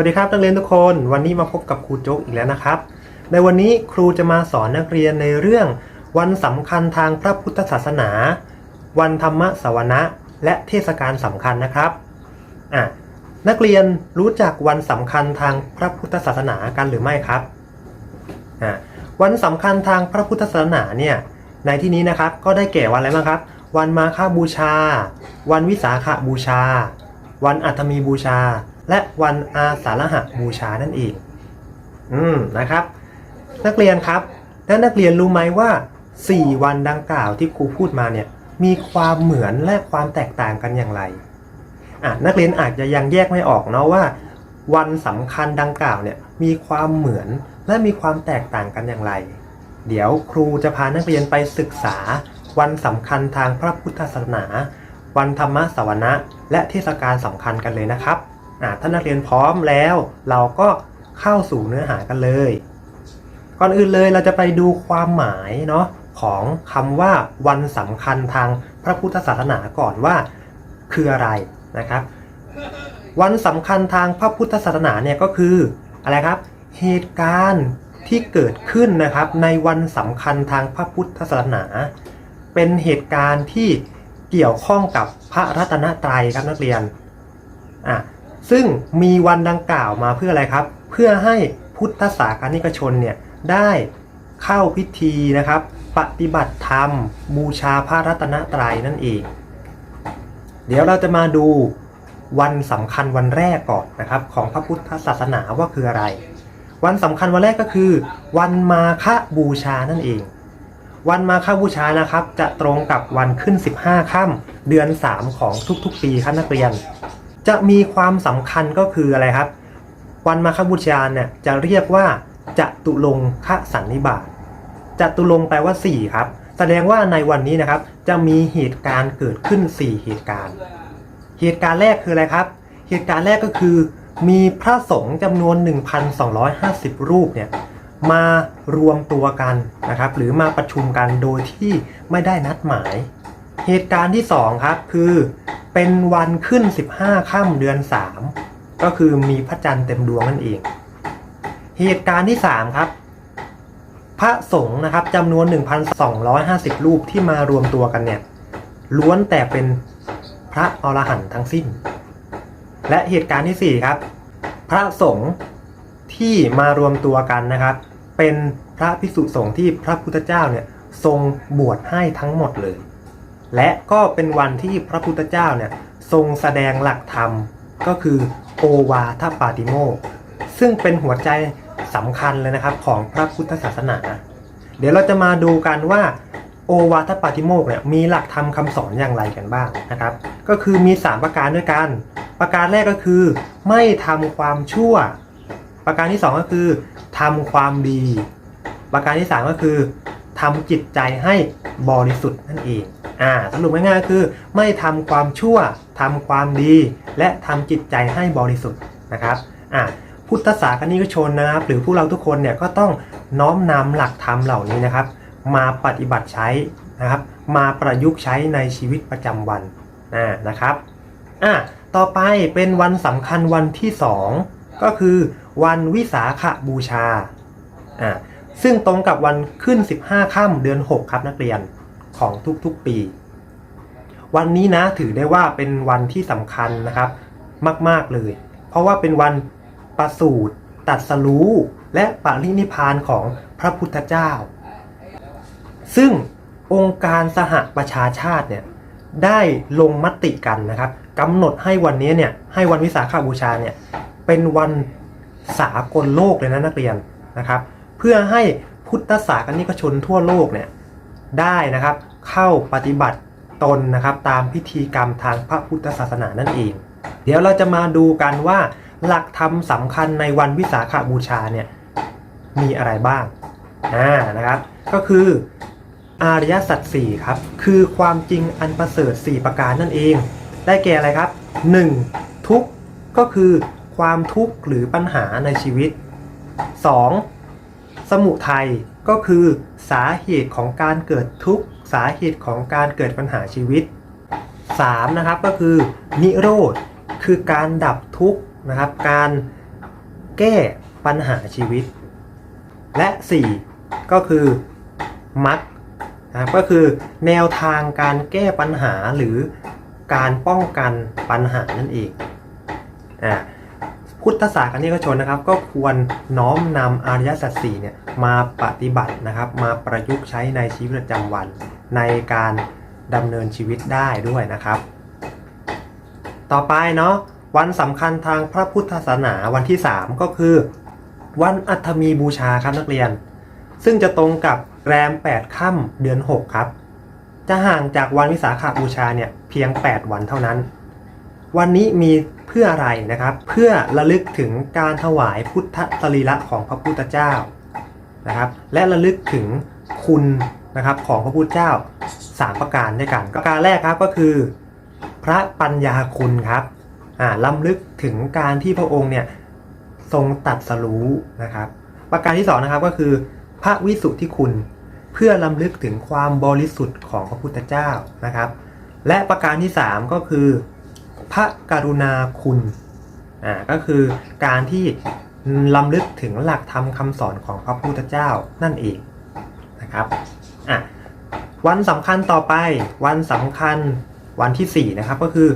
วัสดีครับนักเรียนทุกคน วันนี้มาพบกับครูโจ๊กอีกแล้วนะครับ ในวันนี้ครูจะมาสอนนักเรียนในเรื่อง วันสำคัญทางพระพุทธศาสนา วันธรรมสวนะและเทศกาลสำคัญนะครับอะนักเรียนรู้จักวันสำคัญทางพระพุทธศาสนากันหรือไม่ครับอะวันสำคัญทางพระพุทธศาสนาเนี่ยในที่นี้นะครับก็ได้แก่วันอะไรบ้างครับ วันมาฆบูชา วันวิสาขบูชา วันอัฐมีบูชา และวันอาสาฬหบูชานั่นเอง อืมนะครับ นักเรียนครับและนักเรียนรู้ไหมว่า 4 วันดังกล่าวที่ครูพูดมาเนี่ยมีความเหมือนและความแตกต่างกันอย่างไรอะนักเรียนอาจจะยังแยกไม่ออกเนาะว่า วันสำคัญดังกล่าวเนี่ยมีความเหมือนและมีความแตกต่างกันอย่างไร เดี๋ยวครูจะพานักเรียนไปศึกษา วันสำคัญทางพระพุทธศาสนา วันธรรมสวนะและเทศกาลสำคัญกันเลยนะครับ ถ้านักเรียนพร้อมแล้ว เราก็เข้าสู่เนื้อหากันเลย ก่อนอื่นเลยเราจะไปดูความหมายเนาะของคำว่าวันสำคัญทางพระพุทธศาสนาก่อนว่า คืออะไรนะครับ วันสำคัญทางพระพุทธศาสนาเนี่ยก็คืออะไรครับ เหตุการณ์ที่เกิดขึ้นนะครับในวันสำคัญทางพระพุทธศาสนา เป็นเหตุการณ์ที่เกี่ยวข้องกับพระรัตนตรัยครับนักเรียนอะ ซึ่งมีวันดังกล่าวมาเพื่ออะไรครับ เพื่อให้พุทธศาสนิกชนเนี่ยได้เข้าพิธีนะครับ ปฏิบัติธรรม บูชาพระรัตนตรัยนั่นเอง เดี๋ยวเราจะมาดูวันสำคัญวันแรกก่อนนะครับ ของพระพุทธศาสนาว่าคืออะไร วันสำคัญวันแรกก็คือ วันมาฆบูชานั่นเอง วันมาฆบูชานะครับ จะตรงกับวันขึ้น 15ค่ำเดือน 3 ของทุกๆ ปีครับนักเรียน จะมีความสำคัญก็คืออะไรครับ วันมาฆบูชาเนี่ยจะเรียกว่าจตุลงคสันนิบาตจตุลงแปลว่า 4 ครับ แสดงว่าในวันนี้นะครับ จะมีเหตุการณ์เกิดขึ้น 4 เหตุการณ์ เหตุการณ์แรกคืออะไรครับ เหตุการณ์แรกก็คือ มีพระสงฆ์จำนวน 1,250 รูปเนี่ยมารวมตัวกันนะครับ หรือมาประชุมกันโดยที่ไม่ได้นัดหมาย เหตุการณ์ที่2ครับคือเป็นวันขึ้น15ค่ำเดือน3ก็คือมีพระจันทร์เต็มดวงนั่นเอง เหตุการณ์ที่3ครับ พระสงฆ์นะครับจำนวน 1,250 รูปที่มารวมตัวกันเนี่ยล้วนแต่เป็นพระอรหันต์ทั้งสิ้น และเหตุการณ์ที่4ครับ พระสงฆ์ที่มารวมตัวกันนะครับ เป็นพระภิกษุสงฆ์ที่พระพุทธเจ้าเนี่ยทรงบวชให้ทั้งหมดเลย และก็เป็นวันที่พระพุทธเจ้าเนี่ยทรงแสดงหลักธรรมก็คือโอวาทปาติโมกซึ่งเป็นหัวใจสำคัญเลยนะครับของพระพุทธศาสนา เดี๋ยวเราจะมาดูกันว่าโอวาทปาติโมกเนี่ยมีหลักธรรมคำสอนอย่างไรกันบ้างนะครับ ก็คือมี 3 ประการด้วยกัน ประการแรกก็คือ ไม่ทำความชั่ว ประการที่ 2 ก็คือทำความดี ประการที่ 3 ก็คือทำจิตใจให้บริสุทธิ์นั่นเอง อ่าสรุปง่ายๆคือ ไม่ทำความชั่วทำความดี และทำจิตใจให้บริสุทธิ์นะครับอ่าพุทธศาสนิกชนนะครับ หรือพวกเราทุกคนเนี่ยก็ต้องน้อมนำหลักธรรมเหล่านี้นะครับ มาปฏิบัติใช้นะครับ มาประยุกต์ใช้ในชีวิตประจำวันอ่านะครับอะต่อไปเป็นวันสำคัญวันที่ 2 ก็คือวันวิสาขบูชาอ่าซึ่งตรงกับวันขึ้น 15 ค่ำเดือน 6 ครับนักเรียน ของทุกๆปี วันนี้นะถือได้ว่าเป็นวันที่สำคัญนะครับมากๆเลย เพราะว่าเป็นวันประสูติตัดสรู้และปรินิพานของพระพุทธเจ้า ซึ่งองค์การสหประชาชาติเนี่ยได้ลงมติกันนะครับกำหนดให้วันนี้เนี่ยให้วันวิสาขบูชาเนี่ยเป็นวันสากลโลกเลยนะนักเรียนนะครับ เพื่อให้พุทธศาสนิกชนทั่วโลกเนี่ยได้นะครับ เข้าปฏิบัติตนนะครับตามพิธีกรรมทางพระพุทธศาสนานั่นเอง เดี๋ยวเราจะมาดูกันว่าหลักธรรมสำคัญในวันวิสาขบูชาเนี่ยมีอะไรบ้างอ่านะครับก็คืออริยสัจสี่ครับคือความจริงอันประเสริฐ 4 ประการนั่นเอง ได้แก่อะไรครับ 1. ทุกข์ก็คือความทุกข์หรือปัญหาในชีวิต 2. สมุทัยก็คือสาเหตุของการเกิดทุกข์ สาเหตุของการเกิดปัญหาชีวิต 3. นะครับก็คือนิโรธคือการดับทุกข์นะครับการแก้ปัญหาชีวิต และ 4 ก็คือมัดนะก็คือแนวทางการแก้ปัญหาหรือการป้องกันปัญหานั่นเองอ่าพุทธศาสนิกชนนะครับ ก็ควรน้อมนำอริยสัจสี่เนี่ยมาปฏิบัตินะครับ มาประยุกต์ใช้ในชีวิตประจำวัน ในการดำเนินชีวิตได้ด้วยนะครับ ต่อไปเนาะวันสำคัญทางพระพุทธศาสนาวันที่ 3 ก็คือ วันอัฐมีบูชาครับนักเรียน ซึ่งจะตรงกับแรม 8 ค่ำเดือน 6 ครับ จะห่างจากวันวิสาขบูชาเนี่ยเพียง 8 วันเท่านั้น วันนี้มีเพื่ออะไรนะครับ เพื่อระลึกถึงการถวายพุทธสรีระของพระพุทธเจ้านะครับ และระลึกถึงคุณ นะครับของพระพุทธเจ้า 3 ประการด้วยกันประการแรกครับก็คือ พระปัญญาคุณครับอ่าล้ำลึกถึงการที่พระองค์เนี่ยทรงตัดสรู้นะครับ ประการที่สองนะครับก็คือ พระวิสุทธิคุณเพื่อล้ำลึกถึงความบริสุทธิ์ของพระพุทธเจ้านะครับ และประการที่สามก็คือ พระกรุณาคุณอ่าก็คือการที่ล้ำลึกถึงหลักธรรมคำสอนของพระพุทธเจ้านั่นเองนะครับ วันสำคัญต่อไป วันสำคัญวันที่ 4 นะครับก็คือ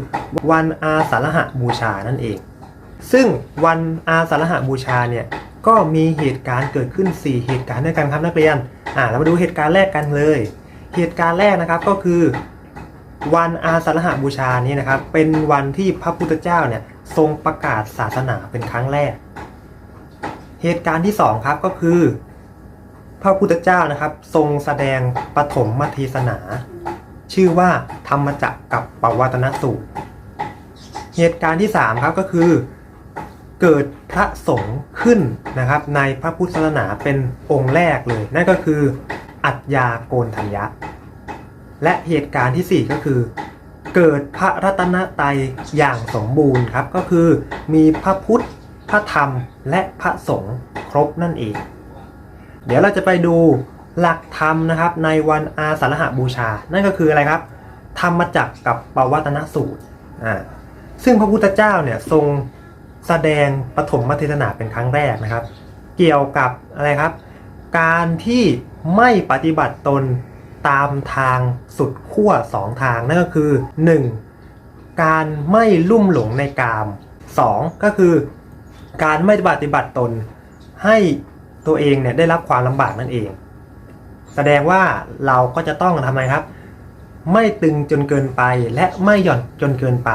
วันอาสาฬหบูชานั่นเอง ซึ่งวันอาสาฬหบูชาเนี่ยก็มีเหตุการณ์เกิดขึ้น 4 เหตุการณ์ด้วยกันครับนักเรียนอ่าเรามาดูเหตุการณ์แรกกันเลย เหตุการณ์แรกนะครับก็คือ วันอาสาฬหบูชานี้นะครับ เป็นวันที่พระพุทธเจ้าเนี่ยทรงประกาศศาสนาเป็นครั้งแรก เหตุการณ์ที่สองครับก็คือ พระพุทธเจ้านะครับ ทรงแสดงปฐมมเทศนา ชื่อว่าธรรมจักรกับปวัตนสูตร เหตุการณ์ที่สามครับก็คือ เกิดพระสงฆ์ขึ้นนะครับ ในพระพุทธศาสนาเป็นองค์แรกเลย นั่นก็คือ อัจยาโกนทัญญะ และเหตุการณ์ที่ 4 ก็คือ เกิดพระรัตนตรัยอย่างสมบูรณ์ครับก็คือมีพระพุทธพระธรรมและพระสงฆ์ครบนั่นเอง เดี๋ยวเราจะไปดูหลักธรรมนะครับในวันอาสาฬหบูชา นั่นก็คืออะไรครับ ธรรมจักรกับปวัตนสูตรอ่าซึ่งพระพุทธเจ้าเนี่ยทรงแสดงปฐมมัทเทศนาเป็นครั้งแรกนะครับ เกี่ยวกับอะไรครับ การที่ไม่ปฏิบัติตนตามทางสุดขั้วสองทาง นั่นก็คือ 1. การไม่ลุ่มหลงในกาม 2. ก็คือ การไม่ปฏิบัติตนให้ ตัวเองเนี่ยได้รับความลำบากนั่นเอง แสดงว่าเราก็จะต้องทำไมครับ ไม่ตึงจนเกินไปและไม่หย่อนจนเกินไป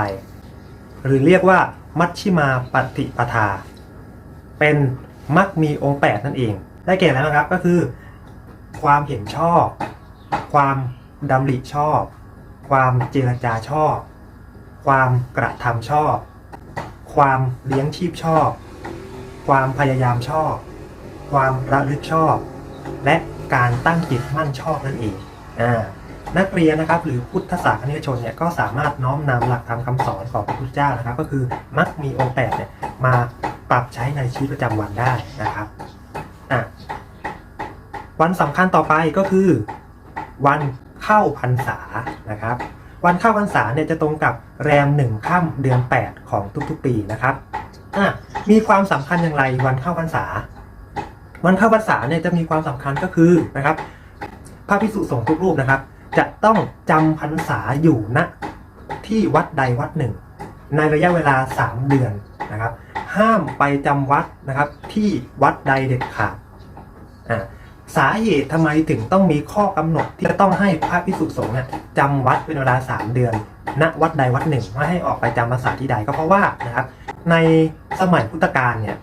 หรือเรียกว่ามัชชิมาปฏิปทา เป็นมักมีองค์ 8 นั่นเอง ได้แก่แล้วนะครับก็คือ ความเห็นชอบ ความดำริชอบ ความเจรจาชอบ ความกระทำชอบ ความเลี้ยงชีพชอบ ความพยายามชอบ ความระลึกชอบ และการตั้งจิตมั่นชอบนั่นเองอ่านักเรียนนะครับหรือพุทธศาสนิกชนเนี่ยก็สามารถน้อมนำหลักธรรมคำสอนของพระพุทธเจ้านะครับ ก็คือมักมีองค์แปดเนี่ยมาปรับใช้ในชีวิตประจำวันได้นะครับอะวันสำคัญต่อไปก็คือ วันเข้าพรรษานะครับ วันเข้าพรรษาเนี่ยจะตรงกับแรมหนึ่งค่ำเดือน 8 ของทุกๆปีนะครับอะมีความสำคัญอย่างไรวันเข้าพรรษา วันเข้าพรรษาเนี่ยจะมีความสำคัญก็คือนะครับพระภิกษุสงฆ์ทุกรูปนะครับ จะต้องจำพรรษาอยู่ณที่วัดใดวัดหนึ่ง ในระยะเวลา 3 เดือนนะครับ ห้ามไปจำวัดนะครับที่วัดใดเด็ดขาดอ่าสาเหตุทำไมถึงต้องมีข้อกำหนดที่จะต้องให้พระภิกษุสงฆ์เนี่ยจำวัดเป็นเวลา 3 เดือน ณวัดใดวัดหนึ่งไม่ให้ออกไปจำพรรษาที่ใดก็เพราะว่านะครับในสมัยพุทธกาลเนี่ย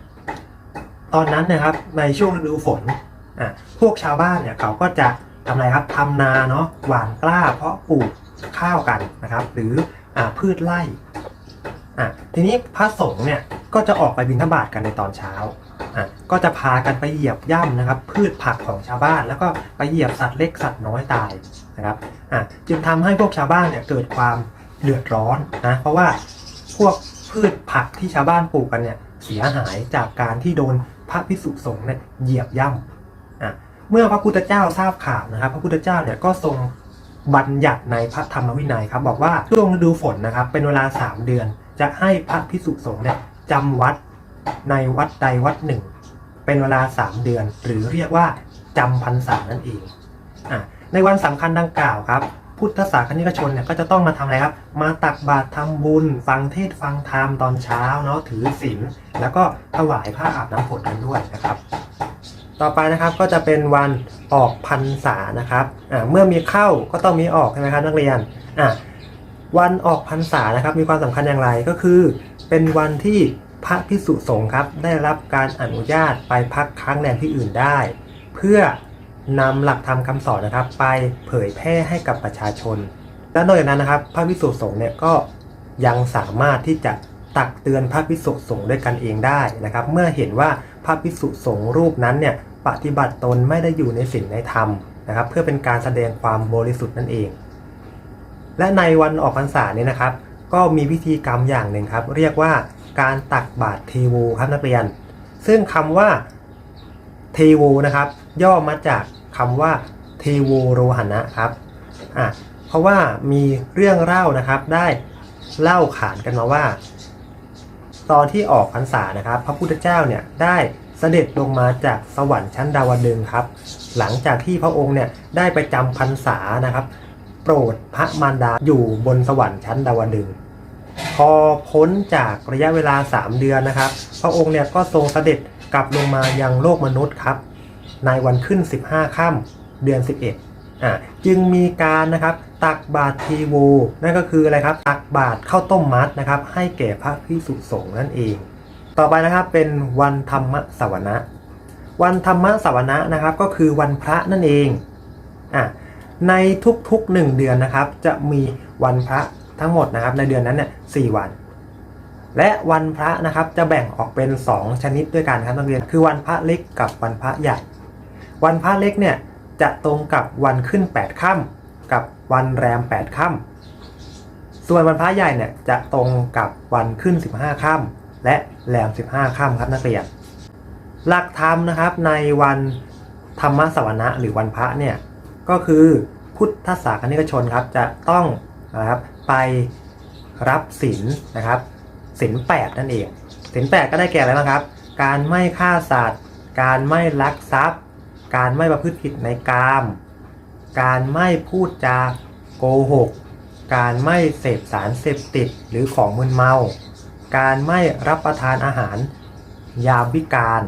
ตอนนั้นนะครับในช่วงฤดูฝนอะพวกชาวบ้านเนี่ยเขาก็จะทำอะไรครับทำนาเนาะหว่านกล้าเพาะปลูกข้าวกันนะครับ หรืออ่าพืชไร่อะทีนี้พระสงฆ์เนี่ยก็จะออกไปบิณฑบาตกันในตอนเช้าอะก็จะพากันไปเหยียบย่ำนะครับ พืชผักของชาวบ้าน แล้วก็ไปเหยียบสัตว์เล็กสัตว์น้อยตายนะครับอะจึงทำให้พวกชาวบ้านเนี่ยเกิดความเดือดร้อนนะเพราะว่าพวกพืชผักที่ชาวบ้านปลูกกันเนี่ยเสียหายจากการที่โดน พระพิสุสงฆ์เนี่ยเหยียบย่ำอะเมื่อพระพุทธเจ้าทราบข่าวนะครับ พระพุทธเจ้าเนี่ยก็ทรงบัญญัติในพระธรรมวินัยครับ บอกว่าช่วงฤดูฝนนะครับ เป็นเวลา 3 เดือน จะให้พระพิสุสงฆ์เนี่ยจำวัดในวัดใดวัดหนึ่ง เป็นเวลา 3 เดือน หรือเรียกว่าจำพรรษานั่นเองอะในวันสำคัญดังกล่าวครับ พุทธศาสนิกชนเนี่ยก็จะต้องมาทำอะไรครับ มาตักบาตรทำบุญ ฟังเทศฟังธรรมตอนเช้าเนาะถือศีลแล้วก็ถวายผ้าอาบน้ำฝนกันด้วยนะครับ ต่อไปนะครับก็จะเป็นวันออกพรรษานะครับอ่าเมื่อมีเข้าก็ต้องมีออกใช่ไหมครับนักเรียนอ่าวันออกพรรษานะครับมีความสำคัญอย่างไรก็คือ เป็นวันที่พระพิสุสงฆ์ครับได้รับการอนุญาตไปพักค้างแรมที่อื่นได้ เพื่อ นำหลักธรรมคำสอนนะครับ ไปเผยแพร่ให้กับประชาชน และนอกจากนั้นนะครับ พระพิสุสงฆ์เนี่ยก็ยังสามารถที่จะตักเตือนพระพิสุสงฆ์ด้วยกันเองได้นะครับ เมื่อเห็นว่าพระพิสุสงฆ์รูปนั้นเนี่ยปฏิบัติตนไม่ได้อยู่ในศีลในธรรมนะครับ เพื่อเป็นการแสดงความบริสุทธิ์นั่นเอง และในวันออกพรรษาเนี่ยนะครับ ก็มีพิธีกรรมอย่างหนึ่งครับ เรียกว่าการตักบาตรเทโวครับนักเรียน ซึ่งคำว่าเทโวนะครับ ย่อมาจาก คำว่าเทโวโรหณะครับอะเพราะว่ามีเรื่องเล่านะครับได้เล่าขานกันมาว่า ตอนที่ออกพรรษานะครับ พระพุทธเจ้าเนี่ยได้เสด็จลงมาจากสวรรค์ชั้นดาวดึงครับ หลังจากที่พระองค์เนี่ยได้ไปจำพรรษานะครับ โปรดพระมารดาอยู่บนสวรรค์ชั้นดาวดึงพอพ้นจากระยะเวลา 3 เดือนนะครับ พระองค์เนี่ยก็ทรงเสด็จกลับลงมายังโลกมนุษย์ครับ ในวันขึ้น 15ค่ำเดือน 11อ่าจึงมีการนะครับตักบาตรทีโวนั่นก็คืออะไรครับตักบาตรข้าวต้มมัดนะครับ ให้แก่พระพิสุสงฆ์นั่นเอง ต่อไปนะครับเป็นวันธรรมสวนะวันธรรมสวนะนะครับก็คือวันพระนั่นเองอะในทุกๆหนึ่งเดือนนะครับ จะมีวันพระทั้งหมดนะครับในเดือนนั้นเนี่ยสี่วัน และวันพระนะครับจะแบ่งออกเป็น 2 ชนิดด้วยกันครับนักเรียนคือวันพระเล็กกับวันพระใหญ่ วันพระเล็กเนี่ยจะตรงกับวันขึ้น 8ค่ำกับวันแรม 8ค่ำส่วนวันพระใหญ่เนี่ยจะตรงกับวันขึ้น 15ค่ำและแรม 15ค่ำครับนักเรียน หลักธรรมนะครับในวันธรรมสวนะหรือวันพระเนี่ยก็คือพุทธศาสนิกชนครับจะต้องนะครับไปรับศีลนะครับศีลแปดนั่นเองศีลแปดก็ได้แก่อะไรบ้างครับ การไม่ฆ่าสัตว์ การไม่ลักทรัพย์ การไม่ประพฤติผิดในกาม การไม่พูดจาโกหก การไม่เสพสารเสพติดหรือของมึนเมา การไม่รับประทานอาหาร ยามวิการ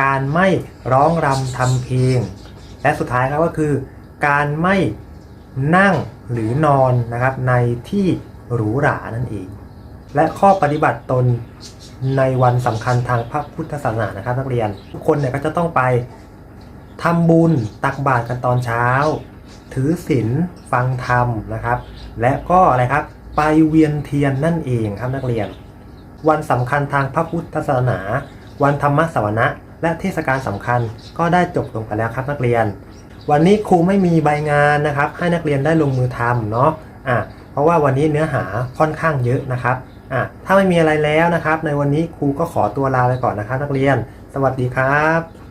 การไม่ร้องรำทำเพลง และสุดท้ายครับก็คือ การไม่นั่งหรือนอนนะครับในที่หรูหรานั่นเอง และข้อปฏิบัติตนในวันสำคัญทางพระพุทธศาสนานะครับนักเรียน ทุกคนเนี่ยก็จะต้องไป ทำบุญตักบาตรกันตอนเช้า ถือศีลฟังธรรมนะครับ และก็อะไรครับไปเวียนเทียนนั่นเองครับนักเรียน วันสำคัญทางพระพุทธศาสนา วันธรรมสวนะและเทศกาลสำคัญก็ได้จบลงไปแล้วครับนักเรียน วันนี้ครูไม่มีใบงานนะครับ ให้นักเรียนได้ลงมือทำเนาะอะเพราะว่าวันนี้เนื้อหาค่อนข้างเยอะนะครับอะถ้าไม่มีอะไรแล้วนะครับ ในวันนี้ครูก็ขอตัวลาไปก่อนนะครับ นักเรียน สวัสดีครับ